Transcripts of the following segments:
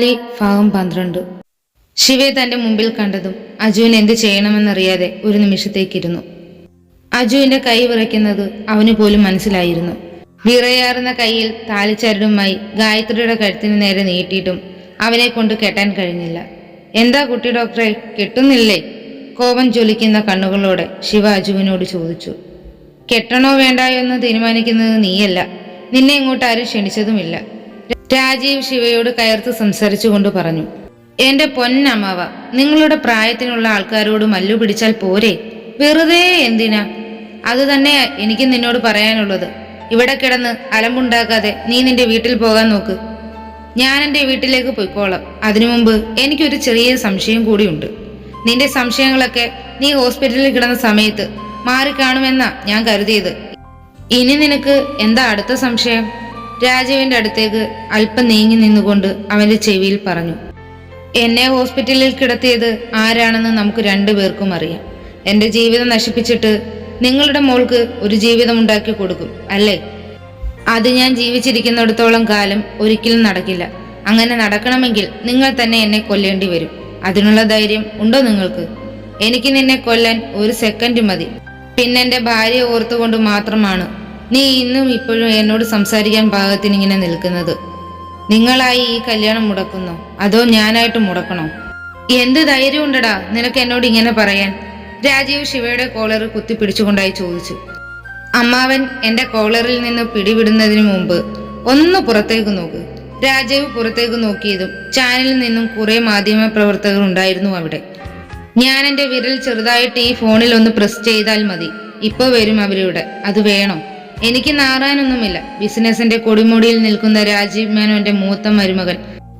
താലി ഭാഗം പന്ത്രണ്ട്. ശിവയെ തന്റെ മുമ്പിൽ കണ്ടതും അജുവിന് എന്ത് ചെയ്യണമെന്നറിയാതെ ഒരു നിമിഷത്തേക്കിരുന്നു. അജുവിന്റെ കൈ വിറയ്ക്കുന്നത് അവന് പോലും മനസ്സിലായിരുന്നു. വിറയാറുന്ന കൈയിൽ താലിച്ചരടുമായി ഗായത്രിയുടെ കഴുത്തിന് നേരെ നീട്ടിയിട്ടും അവനെ കൊണ്ട് കെട്ടാൻ കഴിഞ്ഞില്ല. എന്താ കുട്ടി ഡോക്ടറെ കെട്ടുന്നില്ലേ? കോപം ജ്വലിക്കുന്ന കണ്ണുകളോടെ ശിവ അജുവിനോട് ചോദിച്ചു. കെട്ടണോ വേണ്ടായോ എന്ന് തീരുമാനിക്കുന്നത് നീയല്ല. നിന്നെ ഇങ്ങോട്ട് ആരും ക്ഷണിച്ചതുമില്ല. രാജീവ് ശിവയോട് കയർത്ത് സംസാരിച്ചുകൊണ്ട് പറഞ്ഞു എന്റെ പൊന്നമ്മാവ നിങ്ങളുടെ പ്രായത്തിനുള്ള ആൾക്കാരോട് മല്ലു പിടിച്ചാൽ പോരെ? വെറുതെ എന്തിനാ? അത് തന്നെ എനിക്ക് നിന്നോട് പറയാനുള്ളത്. ഇവിടെ കിടന്ന് അലമ്പുണ്ടാക്കാതെ നീ നിന്റെ വീട്ടിൽ പോകാൻ നോക്ക്. ഞാൻ എന്റെ വീട്ടിലേക്ക് പോയിക്കോളാം. അതിനു മുമ്പ് എനിക്കൊരു ചെറിയ സംശയം കൂടിയുണ്ട് നിന്റെ സംശയങ്ങളൊക്കെ നീ ഹോസ്പിറ്റലിൽ കിടന്ന സമയത്ത് മാറിക്കാണുമെന്നാ ഞാൻ കരുതിയത്. ഇനി നിനക്ക് എന്താ അടുത്ത സംശയം? രാജീവിന്റെ അടുത്തേക്ക് അല്പം നീങ്ങി നിന്നുകൊണ്ട് അവന്റെ ചെവിയിൽ പറഞ്ഞു എന്നെ ഹോസ്പിറ്റലിൽ കിടത്തിയത് ആരാണെന്ന് നമുക്ക് രണ്ടുപേർക്കും അറിയാം. എന്റെ ജീവിതം നശിപ്പിച്ചിട്ട് നിങ്ങളുടെ മോൾക്ക് ഒരു ജീവിതം ഉണ്ടാക്കി കൊടുക്കും അല്ലേ? അത് ഞാൻ ജീവിച്ചിരിക്കുന്നിടത്തോളം കാലം ഒരിക്കലും നടക്കില്ല. അങ്ങനെ നടക്കണമെങ്കിൽ നിങ്ങൾ തന്നെ എന്നെ കൊല്ലേണ്ടി വരും. അതിനുള്ള ധൈര്യം ഉണ്ടോ നിങ്ങൾക്ക്? എനിക്ക് നിന്നെ കൊല്ലാൻ ഒരു സെക്കൻഡ് മതി. പിന്നെ എന്റെ ഭാര്യ ഓർത്തുകൊണ്ട് മാത്രമാണ് നീ ഇന്നും ഇപ്പോഴും എന്നോട് സംസാരിക്കാൻ പാകത്തിന് ഇങ്ങനെ നിൽക്കുന്നത്. നിങ്ങളായി ഈ കല്യാണം മുടക്കുന്നു. അതോ ഞാനായിട്ട് മുടക്കണോ? എന്ത് ധൈര്യം ഉണ്ടടാ നിനക്ക് എന്നോട് ഇങ്ങനെ പറയാൻ? രാജീവ് ശിവയുടെ കോളർ കുത്തിപ്പിടിച്ചുകൊണ്ടായി ചോദിച്ചു. അമ്മാവൻ എന്റെ കോളറിൽ നിന്ന് പിടിവിടുന്നതിന് മുമ്പ് ഒന്ന് പുറത്തേക്ക് നോക്ക്. രാജീവ് പുറത്തേക്ക് നോക്കിയതും ചാനലിൽ നിന്നും കുറെ മാധ്യമ പ്രവർത്തകർ ഉണ്ടായിരുന്നു അവിടെ. ഞാൻ എന്റെ വിരൽ ചെറുതായിട്ട് ഈ ഫോണിൽ ഒന്ന് പ്രസ് ചെയ്താൽ മതി. ഇപ്പോൾ വരും അവരിവിടെ. അത് വേണോ. എനിക്ക് നാറാനൊന്നുമില്ല. ബിസിനസിന്റെ കൊടിമുടിയിൽ നിൽക്കുന്ന രാജീവ് മേനോന്റെ മൂത്ത മരുമകൾ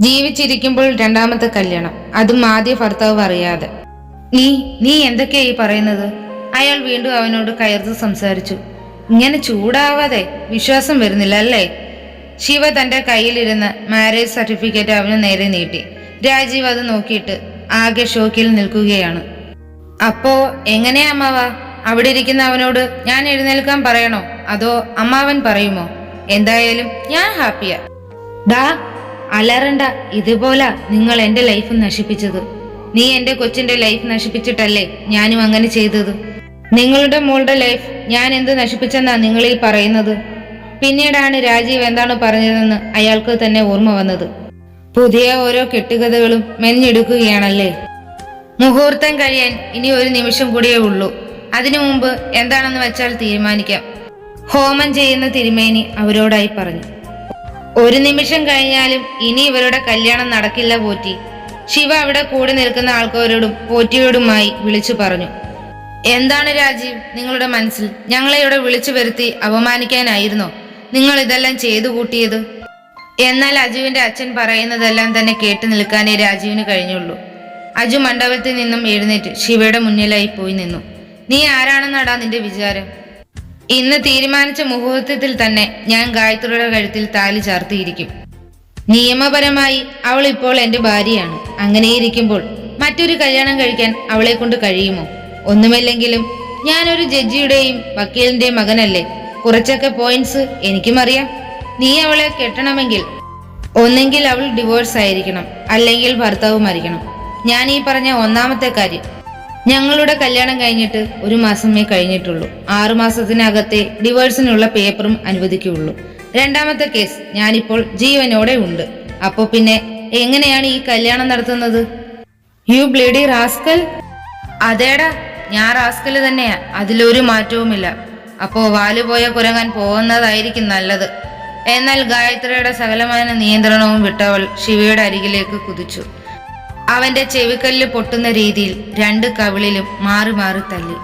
ജീവിച്ചിരിക്കുമ്പോൾ രണ്ടാമത്തെ കല്യാണം. അതും ആദ്യ ഭർത്താവ് അറിയാതെ. നീ നീ എന്തൊക്കെയാ ഈ പറയുന്നത്? അയാൾ വീണ്ടും അവനോട് കയർത്ത് സംസാരിച്ചു. ഇങ്ങനെ ചൂടാവാതെ വിശ്വാസം വരുന്നില്ല അല്ലേ? ശിവ തന്റെ കയ്യിലിരുന്ന മാരേജ് സർട്ടിഫിക്കറ്റ് അവന് നേരെ നീട്ടി. രാജീവ് അത് നോക്കിയിട്ട് ആകെ ഷോക്കിൽ നിൽക്കുകയാണ്. അപ്പോ എങ്ങനെയാ അമ്മാവ? അവിടെ ഇരിക്കുന്ന അവനോട് ഞാൻ എഴുന്നേൽക്കാൻ പറയണോ? അതോ അമ്മാവൻ പറയുമോ? എന്തായാലും ഞാൻ ഹാപ്പിയാ. ഡാ അലറണ്ട. ഇതുപോലാ നിങ്ങൾ എന്റെ ലൈഫ് നശിപ്പിച്ചത്. നീ എന്റെ കൊച്ചിന്റെ ലൈഫ് നശിപ്പിച്ചിട്ടല്ലേ ഞാനും അങ്ങനെ ചെയ്തത്? നിങ്ങളുടെ മോളുടെ ലൈഫ് ഞാൻ എന്ത് നശിപ്പിച്ചെന്നാ നിങ്ങൾ പറയുന്നത്? പിന്നീടാണ് രാജീവ് എന്താണ് പറഞ്ഞതെന്ന് അയാൾക്ക് തന്നെ ഓർമ്മ വന്നത്. പുതിയ ഓരോ കെട്ടുകഥകളും മെഞ്ഞെടുക്കുകയാണല്ലേ മുഹൂർത്തം കഴിയാൻ ഇനി ഒരു നിമിഷം കൂടിയേ ഉള്ളൂ. അതിനു മുമ്പ് എന്താണെന്ന് വെച്ചാൽ തീരുമാനിക്കാം. ഹോമം ചെയ്യുന്ന തിരുമേനി അവരോടായി പറഞ്ഞു ഒരു നിമിഷം കഴിഞ്ഞാലും ഇനി ഇവരുടെ കല്യാണം നടക്കില്ല പോറ്റി. ശിവ അവിടെ കൂടെ നിൽക്കുന്ന ആൾക്കാരോടും പോറ്റിയോടുമായി വിളിച്ചു പറഞ്ഞു എന്താണ് രാജീവ് നിങ്ങളുടെ മനസ്സിൽ? ഞങ്ങളെ ഇവിടെ വിളിച്ചു വരുത്തി അപമാനിക്കാനായിരുന്നോ? നിങ്ങൾ ഇതെല്ലാം ചെയ്തു കൂട്ടിയത്? എന്നാൽ അജുവിന്റെ അച്ഛൻ പറയുന്നതെല്ലാം തന്നെ കേട്ടു നിൽക്കാനേ രാജീവിന് കഴിഞ്ഞുള്ളൂ. അജു മണ്ഡപത്തിൽ നിന്നും എഴുന്നേറ്റ് ശിവയുടെ മുന്നിലായി പോയി നിന്നു. നീ ആരാണെന്നാടാ നിന്റെ വിചാരം? ഇന്ന് തീരുമാനിച്ച മുഹൂർത്തത്തിൽ തന്നെ ഞാൻ ഗായത്രിയുടെ കഴുത്തിൽ താലി ചാർത്തിയിരിക്കും. നിയമപരമായി അവൾ ഇപ്പോൾ എന്റെ ഭാര്യയാണ്. അങ്ങനെയിരിക്കുമ്പോൾ മറ്റൊരു കല്യാണം കഴിക്കാൻ അവളെ കൊണ്ട് കഴിയുമോ? ഒന്നുമില്ലെങ്കിലും ഞാനൊരു ജഡ്ജിയുടെയും വക്കീലിന്റെയും മകനല്ലേ. കുറച്ചൊക്കെ പോയിന്റ്സ് എനിക്കും അറിയാം. നീ അവളെ കെട്ടണമെങ്കിൽ ഒന്നെങ്കിൽ അവൾ ഡിവോഴ്സ് ആയിരിക്കണം. അല്ലെങ്കിൽ ഭർത്താവ് മരിക്കണം ഞാൻ ഈ പറഞ്ഞ ഒന്നാമത്തെ കാര്യം ഞങ്ങളുടെ കല്യാണം കഴിഞ്ഞിട്ട് ഒരു മാസമേ കഴിഞ്ഞിട്ടുള്ളൂ. ആറു മാസത്തിനകത്തെ ഡിവോഴ്സിനുള്ള പേപ്പറും അനുവദിക്കുകയുള്ളൂ. രണ്ടാമത്തെ കേസ് ഞാനിപ്പോൾ ജീവനോടെ ഉണ്ട്. അപ്പോ പിന്നെ എങ്ങനെയാണ് ഈ കല്യാണം നടത്തുന്നത്? യു ബ്ലീഡി റാസ്കൽ അതേടാ ഞാൻ റാസ്കൽ തന്നെയാ. അതിലൊരു മാറ്റവുമില്ല. അപ്പോ വാലുപോയ കുരങ്ങാൻ പോകുന്നതായിരിക്കും നല്ലത്. എന്നാൽ ഗായത്രിയുടെ സകലമായ നിയന്ത്രണവും വിട്ടവൾ ശിവയുടെ അരികിലേക്ക് കുതിച്ചു. അവന്റെ ചെവിക്കല്ല് പൊട്ടുന്ന രീതിയിൽ രണ്ട് കവിളിലും മാറി മാറി തല്ലി.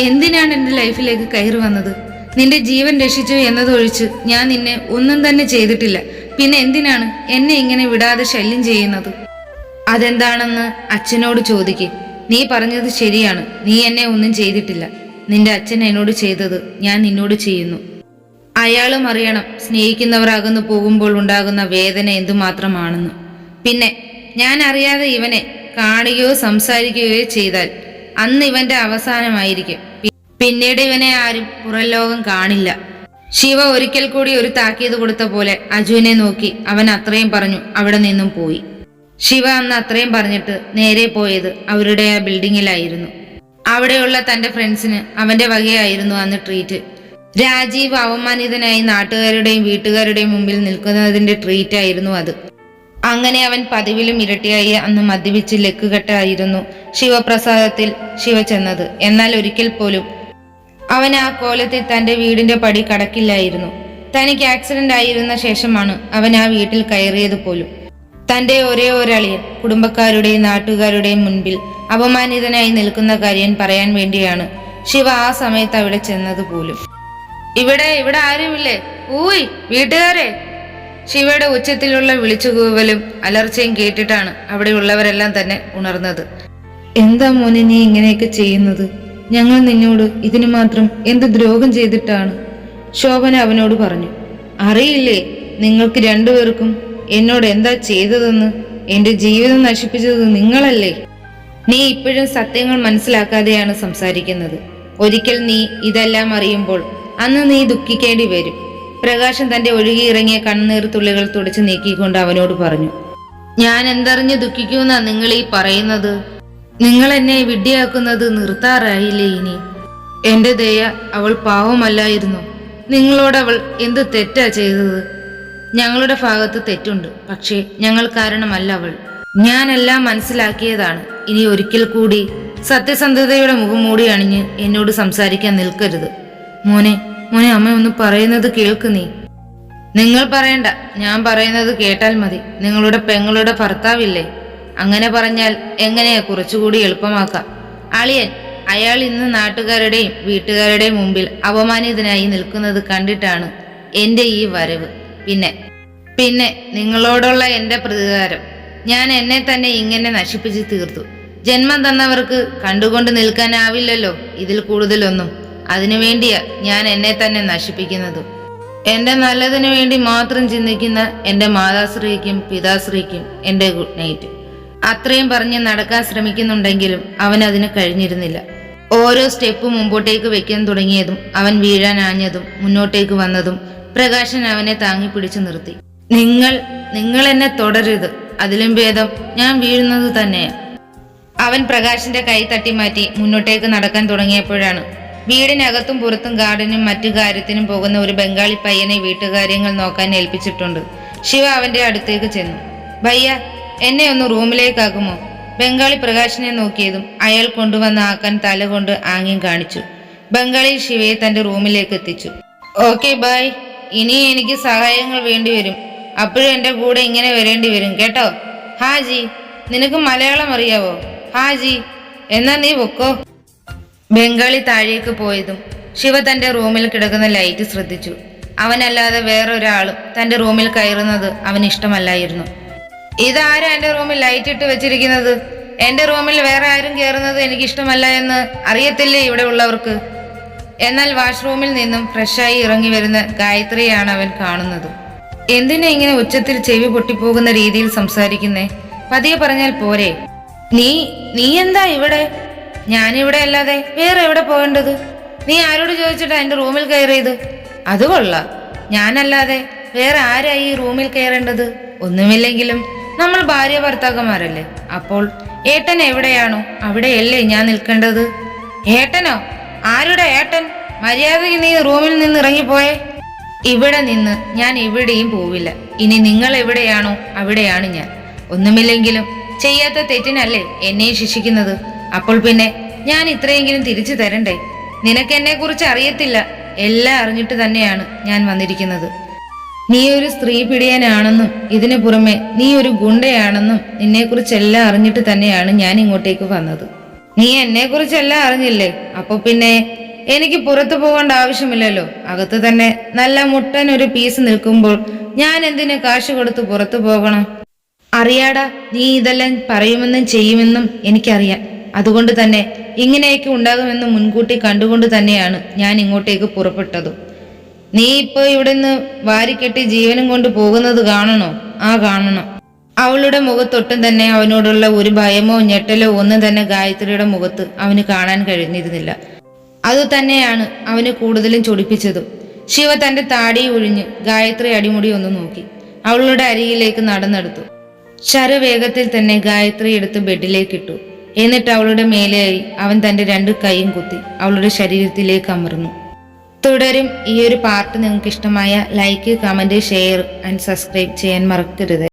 എന്തിനാണ് എന്റെ ലൈഫിലേക്ക് കയറി വന്നത്? നിന്റെ ജീവൻ രക്ഷിച്ചു എന്നതൊഴിച്ച് ഞാൻ നിന്നെ ഒന്നും തന്നെ ചെയ്തിട്ടില്ല. പിന്നെ എന്തിനാണ് എന്നെ ഇങ്ങനെ വിടാതെ ശല്യം ചെയ്യുന്നത്? അതെന്താണെന്ന് അച്ഛനോട് ചോദിക്കും. നീ പറഞ്ഞത് ശരിയാണ്. നീ എന്നെ ഒന്നും ചെയ്തിട്ടില്ല. നിന്റെ അച്ഛൻ എന്നോട് ചെയ്തത് ഞാൻ നിന്നോട് ചെയ്യുന്നു. അയാളും അറിയണം സ്നേഹിക്കുന്നവരാകുന്നു പോകുമ്പോൾ ഉണ്ടാകുന്ന വേദന എന്തുമാത്രമാണെന്ന്. പിന്നെ ഞാൻ അറിയാതെ ഇവനെ കാണുകയോ സംസാരിക്കുകയോ ചെയ്താൽ അന്ന് ഇവന്റെ അവസാനമായിരിക്കും. പിന്നീട് ഇവനെ ആരും പുറലോകം കാണില്ല. ശിവ ഒരിക്കൽ കൂടി ഒരു താക്കീത് കൊടുത്ത പോലെ അജുവിനെ നോക്കി അവൻ അത്രയും പറഞ്ഞു അവിടെ നിന്നും പോയി. ശിവ അന്ന് അത്രയും പറഞ്ഞിട്ട് നേരെ പോയത് അവരുടെ ആ ബിൽഡിങ്ങിലായിരുന്നു. അവിടെയുള്ള തന്റെ ഫ്രണ്ട്സിന് അവന്റെ വകയായിരുന്നു അന്ന് ട്രീറ്റ്. രാജീവ് അവമാനിതനായി നാട്ടുകാരുടെയും വീട്ടുകാരുടെയും മുമ്പിൽ നിൽക്കുന്നതിന്റെ ട്രീറ്റ് ആയിരുന്നു അത്. അങ്ങനെ അവൻ പതിവിലും ഇരട്ടിയായി അന്ന് മദ്യപിച്ച് ലക്കുകെട്ടായിരുന്നു ശിവപ്രസാദത്തിൽ ശിവ ചെന്നത്. എന്നാൽ ഒരിക്കൽ പോലും അവൻ ആ കോലത്തിൽ തന്റെ വീടിന്റെ പടി കടക്കില്ലായിരുന്നു. തനിക്ക് ആക്സിഡന്റ് ആയിരുന്ന ശേഷമാണ് അവൻ ആ വീട്ടിൽ കയറിയത് പോലും. തന്റെ ഒരേ ഒരളിയൻ കുടുംബക്കാരുടെയും നാട്ടുകാരുടെയും മുൻപിൽ അപമാനിതനായി നിൽക്കുന്ന കാര്യം പറയാൻ വേണ്ടിയാണ് ശിവ ആ സമയത്ത് അവിടെ ചെന്നത് പോലും. ഇവിടെ ഇവിടെ ആരുമില്ലേ? ഊയ് വീട്ടുകാരെ! ശിവയുടെ ഉച്ചത്തിലുള്ള വിളിച്ചുകൂവലും അലർച്ചയും കേട്ടിട്ടാണ് അവിടെയുള്ളവരെല്ലാം തന്നെ ഉണർന്നത്. എന്താ മോനെ നീ ഇങ്ങനെയൊക്കെ ചെയ്യുന്നത്? ഞങ്ങൾ നിന്നോട് ഇതിനു മാത്രം എന്ത് ദ്രോഹം ചെയ്തിട്ടാണ്? ശോഭന അവനോട് പറഞ്ഞു. അറിയില്ലേ നിങ്ങൾക്ക് രണ്ടുപേർക്കും എന്നോട് എന്താ ചെയ്തതെന്ന്? എന്റെ ജീവിതം നശിപ്പിച്ചത് നിങ്ങളല്ലേ? നീ ഇപ്പോഴും സത്യങ്ങൾ മനസ്സിലാക്കാതെയാണ് സംസാരിക്കുന്നത്. ഒരിക്കൽ നീ ഇതെല്ലാം അറിയുമ്പോൾ അന്ന് നീ ദുഃഖിക്കേണ്ടി വരും. പ്രകാശം തന്റെ ഒഴുകിയിറങ്ങിയ കണ്ണുനീർ തുള്ളികൾ തുടച്ചു നീക്കിക്കൊണ്ട് അവനോട് പറഞ്ഞു ഞാൻ എന്തറിഞ്ഞ് ദുഃഖിക്കുമെന്നാ നിങ്ങൾ ഈ പറയുന്നത്? നിങ്ങൾ എന്നെ വിഡ്ഢിയാക്കുന്നത് നിർത്താറായില്ലേ ഇനി? എന്റെ ദയ അവൾ പാവമല്ലായിരുന്നു. നിങ്ങളോട് അവൾ എന്ത് തെറ്റാ ചെയ്തത്? ഞങ്ങളുടെ ഭാഗത്ത് തെറ്റുണ്ട് പക്ഷേ ഞങ്ങൾ കാരണമല്ല അവൾ. ഞാനെല്ലാം മനസ്സിലാക്കിയതാണ്. ഇനി ഒരിക്കൽ കൂടി സത്യസന്ധതയുടെ മുഖം മൂടി അണിഞ്ഞ് എന്നോട് സംസാരിക്കാൻ നിൽക്കരുത്. മോനെ മോനെ അമ്മ ഒന്ന് പറയുന്നത് കേൾക്ക് നീ. നിങ്ങൾ പറയണ്ട. ഞാൻ പറയുന്നത് കേട്ടാൽ മതി. നിങ്ങളുടെ പെങ്ങളുടെ ഭർത്താവില്ലേ? അങ്ങനെ പറഞ്ഞാൽ എങ്ങനെയാ കുറച്ചുകൂടി എളുപ്പമാക്കാം? അളിയൻ അയാൾ ഇന്ന് നാട്ടുകാരുടെയും വീട്ടുകാരുടെയും മുമ്പിൽ അപമാനിതനായി നിൽക്കുന്നത് കണ്ടിട്ടാണ് എന്റെ ഈ വരവ്. പിന്നെ പിന്നെ നിങ്ങളോടുള്ള എന്റെ പ്രതികാരം. ഞാൻ എന്നെ തന്നെ ഇങ്ങനെ നശിപ്പിച്ച് തീർത്തു. ജന്മം തന്നവർക്ക് കണ്ടുകൊണ്ട് നിൽക്കാനാവില്ലല്ലോ ഇതിൽ കൂടുതലൊന്നും. അതിനു വേണ്ടിയാ ഞാൻ എന്നെ തന്നെ നശിപ്പിക്കുന്നതും. എന്റെ നല്ലതിനു വേണ്ടി മാത്രം ചിന്തിക്കുന്ന എന്റെ മാതാശ്രീക്കും പിതാശ്രീക്കും എന്റെ ഗുഡ് നൈറ്റ്. അത്രയും പറഞ്ഞ് നടക്കാൻ ശ്രമിക്കുന്നുണ്ടെങ്കിലും അവൻ അതിന് കഴിഞ്ഞിരുന്നില്ല. ഓരോ സ്റ്റെപ്പ് മുമ്പോട്ടേക്ക് വെക്കാൻ തുടങ്ങിയതും അവൻ വീഴാൻ ആഞ്ഞതും മുന്നോട്ടേക്ക് വന്നതും പ്രകാശൻ അവനെ താങ്ങി പിടിച്ചു നിർത്തി. നിങ്ങൾ നിങ്ങൾ എന്നെ തുടരുത് അതിലും ഭേദം ഞാൻ വീഴുന്നത് തന്നെയാണ് അവൻ പ്രകാശിന്റെ കൈ തട്ടി മാറ്റി മുന്നോട്ടേക്ക് നടക്കാൻ തുടങ്ങിയപ്പോഴാണ് വീടിനകത്തും പുറത്തും ഗാർഡനും മറ്റു കാര്യത്തിനും പോകുന്ന ഒരു ബംഗാളി പയ്യനെ വീട്ടുകാര്യങ്ങൾ നോക്കാൻ ഏൽപ്പിച്ചിട്ടുണ്ട്. ശിവ അവന്റെ അടുത്തേക്ക് ചെന്നു. ഭയ്യ എന്നെ ഒന്ന് റൂമിലേക്കാക്കുമോ? ബംഗാളി പ്രകാശിനെ നോക്കിയതും അയാൾ കൊണ്ടുവന്ന ആക്കാൻ തല കൊണ്ട് ആംഗ്യം കാണിച്ചു. ബംഗാളി ശിവയെ തന്റെ റൂമിലേക്ക് എത്തിച്ചു. ഓക്കെ ബായ് ഇനി എനിക്ക് സഹായങ്ങൾ വേണ്ടിവരും അപ്പോഴും എന്റെ കൂടെ ഇങ്ങനെ വരേണ്ടി വരും കേട്ടോ? ഹാജി നിനക്ക് മലയാളം അറിയാവോ? ഹാജി എന്നാ നീ പൊക്കോ? ബംഗാളി താഴേക്ക് പോയതും ശിവ തന്റെ റൂമിൽ കിടക്കുന്ന ലൈറ്റ് ശ്രദ്ധിച്ചു. അവനല്ലാതെ വേറൊരാളും തന്റെ റൂമിൽ കയറുന്നത് അവന് ഇഷ്ടമല്ലായിരുന്നു ഇതാരാ എന്റെ റൂമിൽ ലൈറ്റ് ഇട്ട് വെച്ചിരിക്കുന്നത്? എന്റെ റൂമിൽ വേറെ ആരും കയറുന്നത് എനിക്ക് ഇഷ്ടമല്ല എന്ന് അറിയത്തില്ലേ ഇവിടെ ഉള്ളവർക്ക്? എന്നാൽ വാഷ്റൂമിൽ നിന്നും ഫ്രഷായി ഇറങ്ങി വരുന്ന ഗായത്രിയാണ് അവൻ കാണുന്നത്. എന്തിനാ ഇങ്ങനെ ഉച്ചത്തിൽ ചെവി പൊട്ടിപ്പോകുന്ന രീതിയിൽ സംസാരിക്കുന്നേ? പതിയെ പറഞ്ഞാൽ പോരെ. നീ നീ എന്താ ഇവിടെ? ഞാനിവിടെ അല്ലാതെ വേറെ എവിടെ പോകേണ്ടത്? നീ ആരോട് ചോദിച്ചിട്ടാ എന്റെ റൂമിൽ കയറിയത്? അത് കൊള്ളാം. ഞാനല്ലാതെ വേറെ ആരായി ഈ റൂമിൽ കയറേണ്ടത്? ഒന്നുമില്ലെങ്കിലും നമ്മൾ ഭാര്യ ഭർത്താക്കന്മാരല്ലേ. അപ്പോൾ ഏട്ടൻ എവിടെയാണോ? അവിടെയല്ലേ ഞാൻ നിൽക്കേണ്ടത്? ഏട്ടനോ? ആരുടെ ഏട്ടൻ? മര്യാദയ്ക്ക് നീ റൂമിൽ നിന്ന് ഇറങ്ങിപ്പോയേ. ഇവിടെ നിന്ന് ഞാൻ എവിടെയും പോവില്ല. ഇനി നിങ്ങൾ എവിടെയാണോ അവിടെയാണ് ഞാൻ. ഒന്നുമില്ലെങ്കിലും ചെയ്യാത്ത തെറ്റിനല്ലേ എന്നെ ശിക്ഷിക്കുന്നത്? അപ്പോൾ പിന്നെ ഞാൻ ഇത്രയെങ്കിലും തിരിച്ചു തരണ്ടേ? നിനക്ക് എന്നെ കുറിച്ച് അറിയത്തില്ല. എല്ലാം അറിഞ്ഞിട്ട് തന്നെയാണ് ഞാൻ വന്നിരിക്കുന്നത്. നീ ഒരു സ്ത്രീ പിടിയനാണെന്നും ഇതിനു പുറമെ നീ ഒരു ഗുണ്ടയാണെന്നും നിന്നെക്കുറിച്ചെല്ലാം അറിഞ്ഞിട്ട് തന്നെയാണ് ഞാൻ ഇങ്ങോട്ടേക്ക് വന്നത്. നീ എന്നെ കുറിച്ചെല്ലാം അറിഞ്ഞില്ലേ? അപ്പൊ പിന്നെ എനിക്ക് പുറത്തു പോകേണ്ട ആവശ്യമില്ലല്ലോ. അകത്ത് തന്നെ നല്ല മുട്ടൻ ഒരു പീസ് നിൽക്കുമ്പോൾ ഞാൻ എന്തിനു കാശ് കൊടുത്ത് പുറത്തു പോകണം? അറിയാടാ നീ ഇതെല്ലാം പറയുമെന്നും ചെയ്യുമെന്നും എനിക്കറിയാം. അതുകൊണ്ട് തന്നെ ഇങ്ങനെയൊക്കെ ഉണ്ടാകുമെന്ന് മുൻകൂട്ടി കണ്ടുകൊണ്ട് തന്നെയാണ് ഞാൻ ഇങ്ങോട്ടേക്ക് പുറപ്പെട്ടത്. നീ ഇപ്പൊ നിന്ന് വാരിക്കെട്ടി ജീവനും കൊണ്ട് പോകുന്നത് കാണണോ? ആ കാണണം. അവളുടെ മുഖത്തൊട്ടും തന്നെ അവനോടുള്ള ഒരു ഭയമോ ഞെട്ടലോ ഒന്നും തന്നെ ഗായത്രിയുടെ മുഖത്ത് അവന് കാണാൻ കഴിഞ്ഞിരുന്നില്ല. അത് തന്നെയാണ് അവന് കൂടുതലും ചൊടിപ്പിച്ചതും. ശിവ തന്റെ താടി ഒഴിഞ്ഞ് ഗായത്രി അടിമുടി ഒന്ന് നോക്കി. അവളുടെ അരികിലേക്ക് നടന്നെടുത്തു. ശരവേഗത്തിൽ തന്നെ ഗായത്രി എടുത്ത് ബെഡിലേക്ക് ഇട്ടു എന്നിട്ട് അവളുടെ മേലെയായി അവൻ തന്റെ രണ്ട് കൈയും കുത്തി അവളുടെ ശരീരത്തിലേക്ക് അമർന്നു. തുടരും ഈ ഒരു പാർട്ട് നിങ്ങൾക്ക് ഇഷ്ടമായ like comment share and subscribe ചെയ്യാൻ മറക്കരുത്.